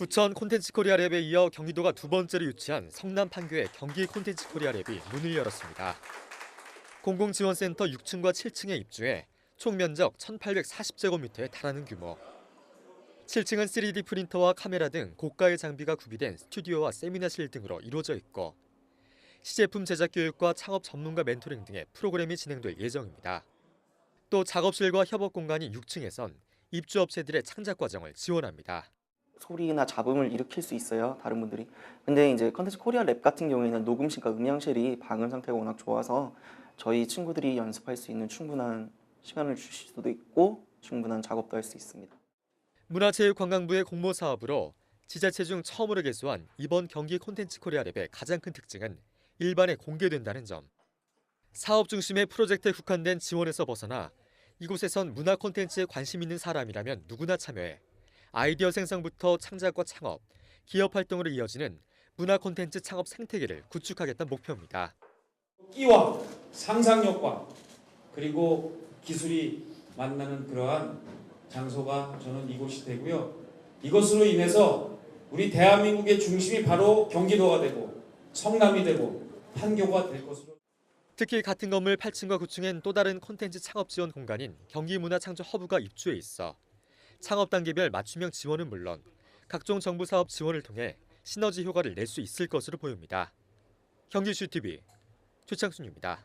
부천 콘텐츠 코리아 랩에 이어 경기도가 두 번째로 유치한 성남 판교의 경기 콘텐츠 코리아 랩이 문을 열었습니다. 공공지원센터 6층과 7층에 입주해 총 면적 1,840제곱미터에 달하는 규모. 7층은 3D 프린터와 카메라 등 고가의 장비가 구비된 스튜디오와 세미나실 등으로 이루어져 있고 시제품 제작 교육과 창업 전문가 멘토링 등의 프로그램이 진행될 예정입니다. 또 작업실과 협업 공간인 6층에선 입주업체들의 창작 과정을 지원합니다. 소리나 잡음을 일으킬 수 있어요 다른 분들이 근데 이제 컨텐츠 코리아 랩 같은 경우에는 녹음실과 음향실이 방음 상태가 워낙 좋아서 저희 친구들이 연습할 수 있는 충분한 시간을 주실 수도 있고 충분한 작업도 할 수 있습니다 문화체육관광부의 공모 사업으로 지자체 중 처음으로 개소한 이번 경기 콘텐츠 코리아 랩의 가장 큰 특징은 일반에 공개된다는 점. 사업 중심의 프로젝트에 국한된 지원에서 벗어나 이곳에선 문화 콘텐츠에 관심 있는 사람이라면 누구나 참여해 아이디어 생성부터 창작과 창업, 기업 활동으로 이어지는 문화 콘텐츠 창업 생태계를 구축하겠다는 목표입니다. 끼와 상상력과 그리고 기술이 만나는 그러한 장소가 저는 이곳이 되고요. 이것으로 인해서 우리 대한민국의 중심이 바로 경기도가 되고 성남이 되고 판교가 될 것으로 특히 같은 건물 8층과 9층엔 또 다른 콘텐츠 창업 지원 공간인 경기문화창조 허브가 입주해 있어 창업 단계별 맞춤형 지원은 물론 각종 정부 사업 지원을 통해 시너지 효과를 낼 수 있을 것으로 보입니다. 경기슈 TV 최창순입니다.